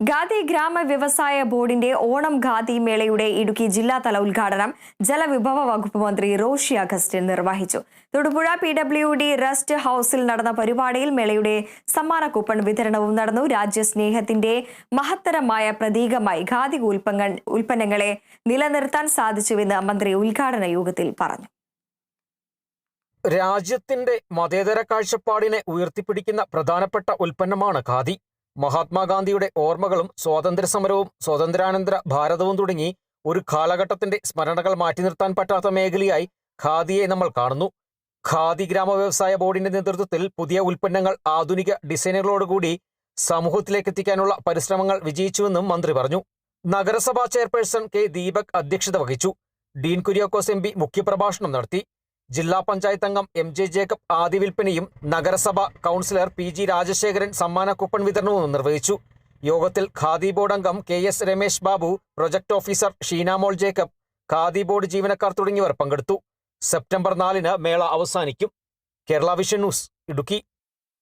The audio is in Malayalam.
ഖാദി ഗ്രാമ വ്യവസായ ബോർഡിന്റെ ഓണം ഖാദി മേളയുടെ ഇടുക്കി ജില്ലാതല ഉദ്ഘാടനം ജലവിഭവ വകുപ്പ് മന്ത്രി റോഷി അഗസ്റ്റിൻ നിർവഹിച്ചു. Thodupuzha P W D rest ഹൌസിൽ നടന്ന പരിപാടിയിൽ മേളയുടെ സമ്മാന കൂപ്പൺ വിതരണവും നടന്നു. രാജ്യസ്നേഹത്തിന്റെ മഹത്തരമായ പ്രതീകമായി ഖാദി ഉൽപ്പങ്ങൾ ഉൽപ്പന്നങ്ങളെ നിലനിർത്താൻ സാധിച്ചുവെന്ന് മന്ത്രി ഉദ്ഘാടന യോഗത്തിൽ പറഞ്ഞു. രാജ്യത്തിന്റെ മതേതര കാഴ്ചപ്പാടിനെ ഉയർത്തിപ്പിടിക്കുന്ന പ്രധാനപ്പെട്ട ഉൽപ്പന്നമാണ് ഖാദി. മഹാത്മാഗാന്ധിയുടെ ഓർമ്മകളും സ്വാതന്ത്ര്യസമരവും സ്വാതന്ത്ര്യാനന്തര ഭാരതവും തുടങ്ങി ഒരു കാലഘട്ടത്തിന്റെ സ്മരണകൾ മാറ്റി നിർത്താൻ പറ്റാത്ത മേഖലയായി ഖാദിയെ നമ്മൾ കാണുന്നു. ഖാദി ഗ്രാമ വ്യവസായ ബോർഡിന്റെ നേതൃത്വത്തിൽ പുതിയ ഉൽപ്പന്നങ്ങൾ ആധുനിക ഡിസൈനുകളോടുകൂടി സമൂഹത്തിലേക്ക് എത്തിക്കാനുള്ള പരിശ്രമങ്ങൾ വിജയിച്ചുവെന്നും മന്ത്രി പറഞ്ഞു. നഗരസഭാ ചെയർപേഴ്സൺ കെ ദീപക് അധ്യക്ഷത വഹിച്ചു. ഡീൻ കുര്യാക്കോസ് എം പി മുഖ്യപ്രഭാഷണം നടത്തി. ജില്ലാ പഞ്ചായത്ത് അംഗം എം ജെ ജേക്കബ് ആദ്യ വിൽപ്പനയും നഗരസഭ കൗൺസിലർ പി ജി രാജശേഖരൻ സമ്മാന കൂപ്പൺ വിതരണവും നിർവഹിച്ചു. യോഗത്തിൽ ഖാദി ബോർഡ് അംഗം K S Ramesh Babu project officer Sheenamol Jacob khadi board ജീവനക്കാർ തുടങ്ങിയവർ പങ്കെടുത്തു. സെപ്റ്റംബർ നാലിന് മേള അവസാനിക്കും. Kerala vision news Idukki.